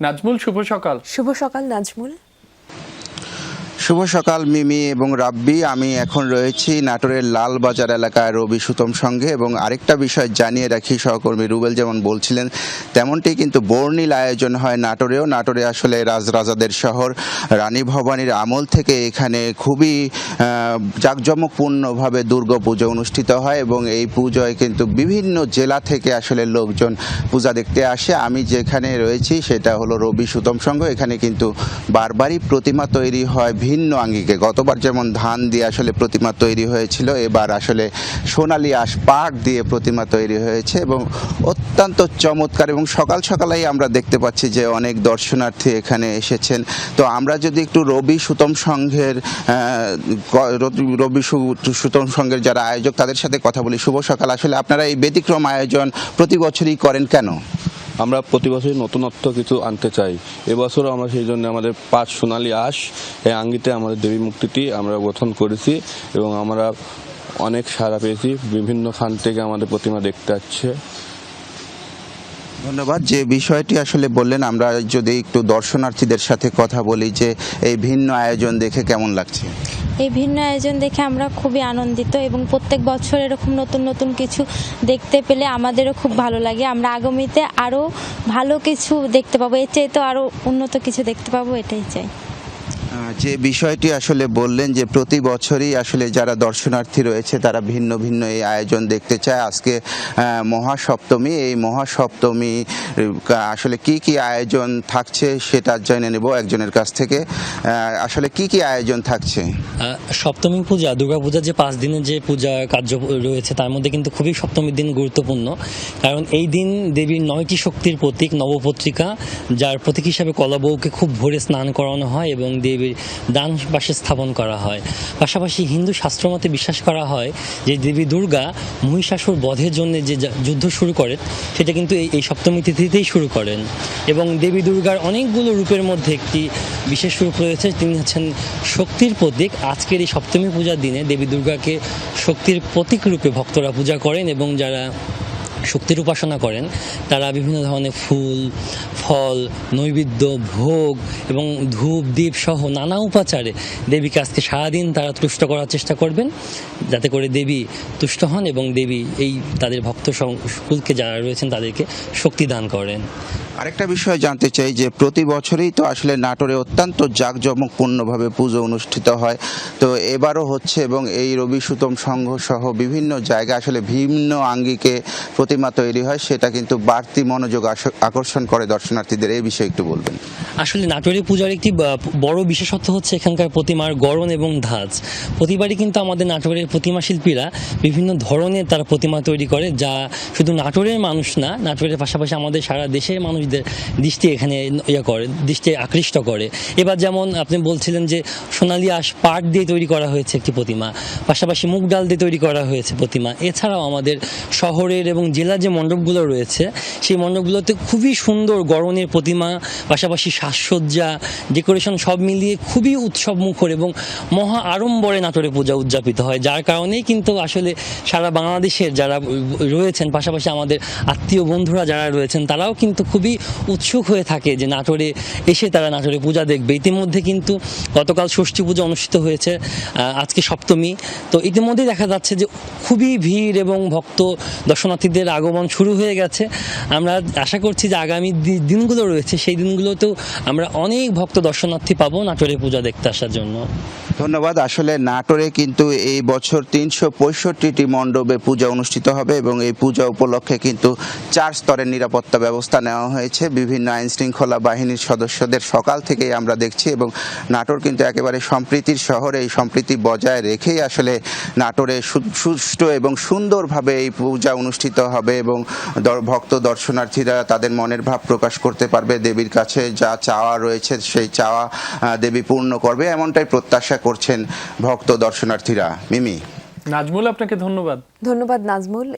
নাজমুল শুভ সকাল। শুভ সকাল নাজমুল। শুভ সকাল, মিমি এবং রাব্বি। আমি এখন রয়েছি নাটোরের লালবাজার এলাকায় রবি সুতম সঙ্গে এবং আরেকটা বিষয় জানিয়ে রাখি সহকর্মী রুবেল যেমন বলছিলেন, তেমনটি কিন্তু বর্ণিল আয়োজন হয় নাটোরেও। নাটোরে আসলে রাজরাজাদের শহর, রানী ভবানীর আমল থেকে এখানে খুবই জাঁকজমকপূর্ণভাবে দুর্গা পুজো অনুষ্ঠিত হয় এবং এই পুজোয় কিন্তু বিভিন্ন জেলা থেকে আসলে লোকজন পূজা দেখতে আসে। আমি যেখানে রয়েছি সেটা হলো রবি সুতম সংঘ এখানে কিন্তু বারবারই প্রতিমা তৈরি হয় ভিন্ন আঙ্গিকে। গতবার যেমন ধান দিয়ে আসলে প্রতিমা তৈরি হয়েছিল, এবার আসলে সোনালি আঁশ পাট দিয়ে প্রতিমা তৈরি হয়েছে এবং অত্যন্ত চমৎকার এবং সকাল সকালেই আমরা দেখতে পাচ্ছি যে অনেক দর্শনার্থী এখানে এসেছেন। তো আমরা যদি একটু রবি সুতম সংঘের রবি- সুতম সংঘের যারা আয়োজক তাদের সাথে কথা বলি। শুভ সকাল। আসলে আপনারা এই ব্যতিক্রম আয়োজন প্রতি বছরই করেন কেন? আমরা প্রতি বছরই নতুনত্ব কিছু আনতে চাই। এবছরও আমরা সেই জন্য আমাদের পাঁচ সোনালী আঁশ, এই আঙ্গিতে আমাদের দেবী মুক্তিটি আমরা গঠন করেছি এবং আমরা অনেক সাড়া পেয়েছি। বিভিন্ন খান থেকে আমাদের প্রতিমা দেখতে আসছে। ধন্যবাদ। যে বিষয়টি আসলে বললেন, আমরা যদি একটু দর্শনার্থীদের সাথে কথা বলি যে এই ভিন্ন আয়োজন দেখে কেমন লাগছে? এই ভিন্ন আয়োজন দেখে আমরা খুবই আনন্দিত এবং প্রত্যেক বছর এরকম নতুন নতুন কিছু দেখতে পেলে আমাদেরও খুব ভালো লাগে। আমরা আগামীতে আরও ভালো কিছু দেখতে পাবো। এর চেয়ে তো আরও উন্নত কিছু দেখতে পাবো, এটাই চাই। যে বিষয়টি আসলে বললেন যে প্রতি বছরই আসলে যারা দর্শনার্থী রয়েছে, তারা ভিন্ন ভিন্ন এই আয়োজন দেখতে চায়। আজকে মহাসপ্তমী, এই মহাসপ্তমী আসলে কি কি আয়োজন থাকছে সেটা জেনে নেব একজনের কাছ থেকে। আসলে কি কি আয়োজন থাকছে? সপ্তমী পূজা, দুর্গা পূজার যে পাঁচ দিনের যে পূজা কার্য রয়েছে, তার মধ্যে কিন্তু খুবই সপ্তমীর দিন গুরুত্বপূর্ণ। কারণ এই দিন দেবীর নয়টি শক্তির প্রতীক নবপত্রিকা, যার প্রতীক হিসাবে কলাবউকে খুব ভোরে স্নান করানো হয় এবং দেবীর দান বাসে স্থাপন করা হয়। পাশাপাশি হিন্দু শাস্ত্রমতে বিশ্বাস করা হয় যে দেবী দুর্গা মহিষাসুর বধের জন্য যে যুদ্ধ শুরু করেন, সেটা কিন্তু এই এই সপ্তমী তিথিতেই শুরু করেন। এবং দেবী দুর্গার অনেকগুলো রূপের মধ্যে একটি বিশেষ রূপ রয়েছে, তিনি হচ্ছেন শক্তির প্রতীক। আজকের এই সপ্তমী পূজার দিনে দেবী দুর্গাকে শক্তির প্রতীক রূপে ভক্তরা পূজা করেন এবং যারা শক্তির উপাসনা করেন, তারা বিভিন্ন ধরনের ফুল, ফল, নৈবেদ্য, ভোগ এবং ধূপ, দ্বীপ সহ নানা উপাচারে দেবীকে আজকে সারাদিন তারা তুষ্ট করার চেষ্টা করবেন, যাতে করে দেবী তুষ্ট হন এবং দেবী এই তাদের ভক্ত কুলকে যারা রয়েছেন তাদেরকে শক্তি দান করেন। আরেকটা বিষয় জানতে চাই যে প্রতি বছরই তো আসলে নাটোরে অত্যন্ত জাঁকজমকপূর্ণভাবে পুজো অনুষ্ঠিত হয়, তো এবারও হচ্ছে এবং এই রবি সুতম সংঘ সহ বিভিন্ন জায়গায় আসলে ভিন্ন আঙ্গিকে প্রতিমা তৈরি হয়, সেটা কিন্তু বাড়তি মনোযোগ আকর্ষণ করে দর্শনার্থীদের, এই বিষয়ে একটু বলবেন। আসলে নাটোরের পূজার একটি বড় বিশেষত্ব হচ্ছে এখানকার প্রতিমার গড়ন এবং ধাঁচ। প্রতিবারই কিন্তু আমাদের নাটোরের প্রতিমা শিল্পীরা বিভিন্ন ধরনের তারা প্রতিমা তৈরি করে, যা শুধু নাটোরের মানুষ না, নাটোরের পাশাপাশি আমাদের সারা দেশের মানুষদের দৃষ্টি এখানে ইয়ে করে, দৃষ্টি আকৃষ্ট করে। এবার যেমন আপনি বলছিলেন যে সোনালি আঁশ পাট দিয়ে তৈরি করা হয়েছে একটি প্রতিমা, পাশাপাশি মুগ ডাল দিয়ে তৈরি করা হয়েছে প্রতিমা। এছাড়াও আমাদের শহরের এবং জেলার যে মণ্ডপগুলো রয়েছে, সেই মণ্ডপগুলোতে খুবই সুন্দর গড়নের প্রতিমা, পাশাপাশি সাজসজ্জা, ডেকোরেশন সব মিলিয়ে খুবই উৎসব মুখর এবং মহা আড়ম্বরে নাটোরে পূজা উদযাপিত হয়। যার কারণেই কিন্তু আসলে সারা বাংলাদেশের যারা রয়েছেন, পাশাপাশি আমাদের আত্মীয় বন্ধুরা যারা রয়েছেন, তারাও কিন্তু খুবই উৎসুক হয়ে থাকে যে নাটোরে এসে তারা নাটোরে পূজা দেখবে। ইতিমধ্যে কিন্তু গতকাল ষষ্ঠী পূজা অনুষ্ঠিত হয়েছে আজকে সপ্তমী। তো ইতিমধ্যেই দেখা যাচ্ছে যে খুবই ভিড় এবং ভক্ত দর্শনার্থীদের আগমন শুরু হয়ে গেছে। আমরা আশা করছি যে আগামী দিনগুলো রয়েছে, সেই দিনগুলোতেও আমরা অনেক ভক্ত দর্শনার্থী পাবো নাটোরে পূজা দেখতে আসার জন্য। ধন্যবাদ। আসলে নাটোরে কিন্তু এই বছর তিনশো পঁয়ষট্টিটি মণ্ডপে পূজা অনুষ্ঠিত হবে এবং এই পূজা উপলক্ষে কিন্তু চার স্তরের নিরাপত্তা ব্যবস্থা নেওয়া হয়েছে। বিভিন্ন আইন শৃঙ্খলা বাহিনীর সদস্যদের সকাল থেকেই আমরা দেখছি এবং নাটোর কিন্তু একেবারে সম্প্রীতির শহরে এই সম্প্রীতি বজায় রেখেই আসলে নাটোরে সুষ্ঠু এবং সুন্দরভাবে এই পূজা অনুষ্ঠিত হবে এবং ভক্ত দর্শনার্থীরা তাদের মনের ভাব প্রকাশ করতে পারবে। দেবীর কাছে যা চাওয়া রয়েছে সেই চাওয়া দেবী পূর্ণ করবে এমনটাই প্রত্যাশা করছেন ভক্ত দর্শনার্থীরা। মিমি। নাজমুল আপনাকে ধন্যবাদ। ধন্যবাদ নাজমুল।